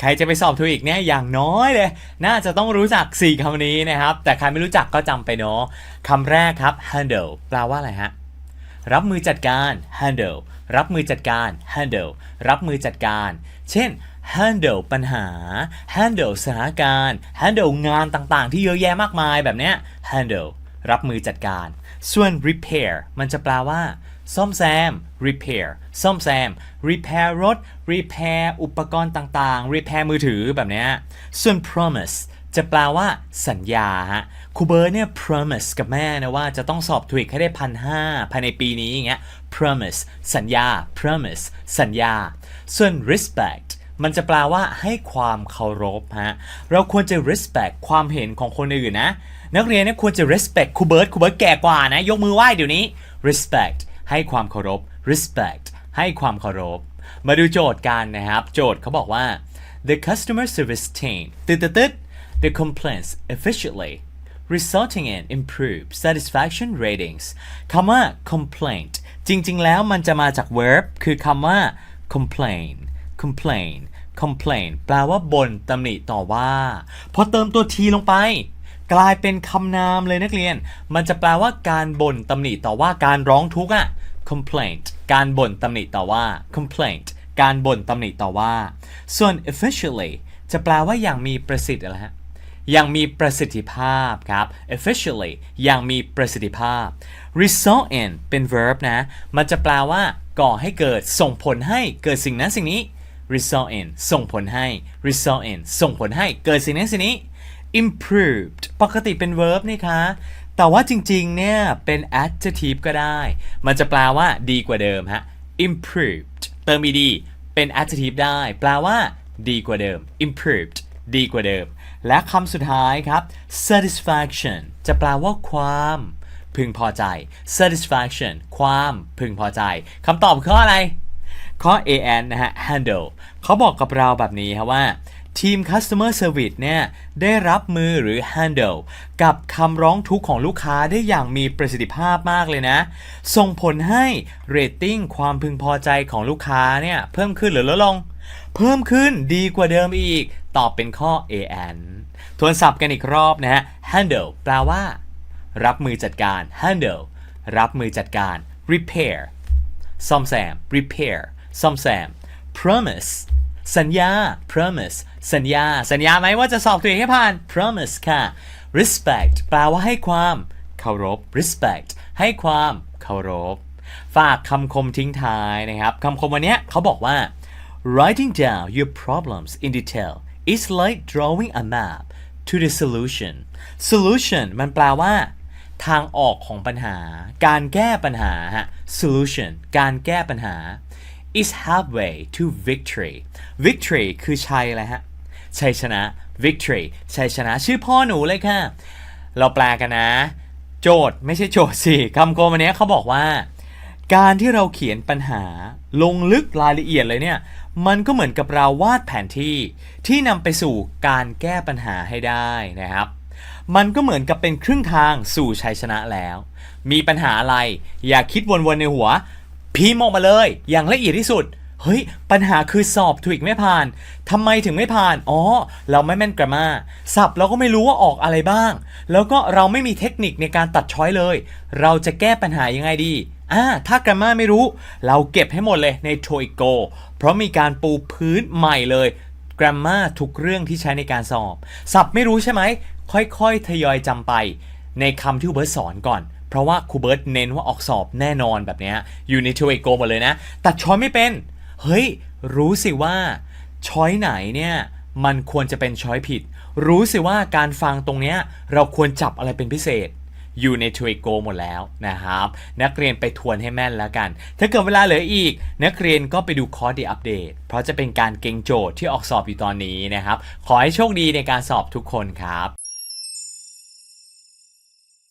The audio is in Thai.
ใครจะไปสอบทูอีกเนี่ยอย่างน้อยเลย น่าจะต้องรู้จัก 4คำนี้นะครับ แต่ใครไม่รู้จักก็จำไปเนาะคำแรกครับ handle แปลว่าอะไรฮะ รับมือจัดการ handle รับมือจัดการ handle รับมือจัดการ เช่น handle ปัญหา handle สถานการณ์ handle งานต่างๆ ที่เยอะแยะมากมายแบบเนี้ย handle รับมือจัดการ ส่วน repair มันจะแปลว่า ซ่อมแซม repair ซ่อมแซม repair รถ repair อุปกรณ์ต่างๆ repair มือถือแบบเนี้ยส่วน promise จะแปลว่าสัญญาฮะครูเบิร์ตเนี่ย promise กับแม่นะว่าจะต้องสอบทวิกให้ได้พันห้าภายในปีนี้อย่างเงี้ย promise สัญญา promise สัญญา ส่วน respect มันจะแปลว่าให้ความเคารพฮะ เราควรจะ respect ความเห็นของคนอื่นนะ นักเรียนเนี่ยควรจะ respect ครูเบิร์ตครูเบิร์ตแก่กว่านะ ยกมือไหว้เดี๋ยวนี้ respect ให้ความเคารพ respect ให้ความเคารพ มาดูโจทย์กันนะครับ โจทย์เขาบอกว่า the customer service team ตึ๊ดตึ๊ดติด the complaints efficiently resulting in improved satisfaction ratings คำว่า complaint จริง ๆ แล้วมันจะมาจาก verb คือคำว่า complain complain complain แปลว่าบน่นตำหนิต่อว่า พอเติมตัว t ลงไป กลายเป็นคำนามเลยนักเรียน มันจะแปลว่าการบ่นตำหนิต่อว่าการร้องทุกข์อะ complaint การบ่นตำหนิต่อว่า complaint การบ่นตำหนิต่อว่า ส่วน efficiently จะแปลว่าอย่างมีประสิทธิ์อะไรฮะอย่างมีประสิทธิภาพครับ efficiently อย่างมีประสิทธิภาพ result in เป็น verb นะ มันจะแปลว่า ก่อให้เกิด ส่งผลให้เกิดสิ่งนั้นสิ่งนี้ result in ส่งผลให้ result in ส่งผลให้เกิดสิ่งนั้นสิ่งนี้ improved ปกติเป็น verb นี่คะ แต่ว่าจริงๆ เนี่ย เป็น adjective ก็ได้ มันจะแปลว่าดีกว่าเดิมฮะ improved เติม ed เป็น adjective ได้ แปลว่า ดีกว่าเดิม improved ดีกว่าเดิม และคำสุดท้ายครับ satisfaction จะแปลว่าความ พึงพอใจ satisfaction ความพึงพอใจคำตอบคือข้ออะไร ข้อ an นะฮะ handle เขาบอกกับเราแบบนี้ครับว่า ทีม customer service เนี่ยได้รับมือหรือ handle กับคำร้องทุกข์ของลูกค้าได้อย่างมีประสิทธิภาพมากเลยนะ ส่งผลให้ rating ความพึงพอใจของลูกค้าเนี่ยเพิ่มขึ้นหรือลดลง เพิ่มขึ้นดีกว่าเดิมอีก ตอบเป็นข้อ an ทวนศัพท์กันอีกรอบนะฮะ handle แปลว่า รับมือจัดการ handle รับมือจัดการ repair ซ่อมแซม repair ซ่อมแซม promise สัญญา promise สัญญา สัญญาไหมว่าจะสอบตัวเองให้ผ่าน promise ค่ะ respect แปลว่าให้ความเคารพ respect ให้ความเคารพ ฝากคำคมทิ้งท้ายนะครับคำคมวันนี้เขาบอกว่า writing down your problems in detail is like drawing a map to the solution solution มันแปลว่า ทางออกของปัญหา การแก้ปัญหาฮะ solution การแก้ปัญหา is halfway to victory victory คือชัยอะไรฮะ ชัยชนะ victory ชัยชนะชื่อพ่อหนูเลยค่ะ เราแปลกันนะ โจทย์ไม่ใช่โจทย์สิคำโกมันเนี้ยเขาบอกว่า การที่เราเขียนปัญหาลงลึกรายละเอียดเลยเนี่ย มันก็เหมือนกับเราวาดแผนที่ที่นำไปสู่การแก้ปัญหาให้ได้นะครับ มันก็เหมือนกับเป็นครึ่งทางสู่ชัยชนะแล้ว มีปัญหาอะไร อย่าคิดวนๆในหัว พิมพ์ออกมาเลย อย่างละเอียดที่สุด เฮ้ย ปัญหาคือสอบถูกไม่ผ่านทำไมถึงไม่ผ่าน อ๋อ เราไม่แม่นกรามาศัพท์เราก็ไม่รู้ว่าออกอะไรบ้าง แล้วก็เราไม่มีเทคนิคในการตัดช้อยเลย เราจะแก้ปัญหายังไงดีอ่าถ้ากรามาไม่รู้ เราเก็บให้หมดเลยใน t o e i c o เพราะมีการปูพื้นใหม่เลยกรามาทุกเรื่องที่ใช้ในการสอบศัพท์ไม่รู้ใช่ไหม ค่อยๆ ทยอยจำไป ในคำที่เบิร์ตสอนก่อน เพราะว่าครูเบิร์ตเน้นว่าออกสอบแน่นอนแบบนี้อยู่ในทเวโกหมดเลยนะ ตัดช้อยไม่เป็น เฮ้ย รู้สิว่าช้อยไหนเนี่ยมันควรจะเป็นช้อยผิด รู้สิว่าการฟังตรงเนี้ยเราควรจับอะไรเป็นพิเศษอยู่ในทเวโกหมดแล้วนะครับ นักเรียนไปทวนให้แม่นแล้วกัน ถ้าเกิดเวลาเหลืออีก นักเรียนก็ไปดูคอร์สดีอัปเดต เพราะจะเป็นการเก่งโจทย์ที่ออกสอบอยู่ตอนนี้นะครับ ขอให้โชคดีในการสอบทุกคนครับ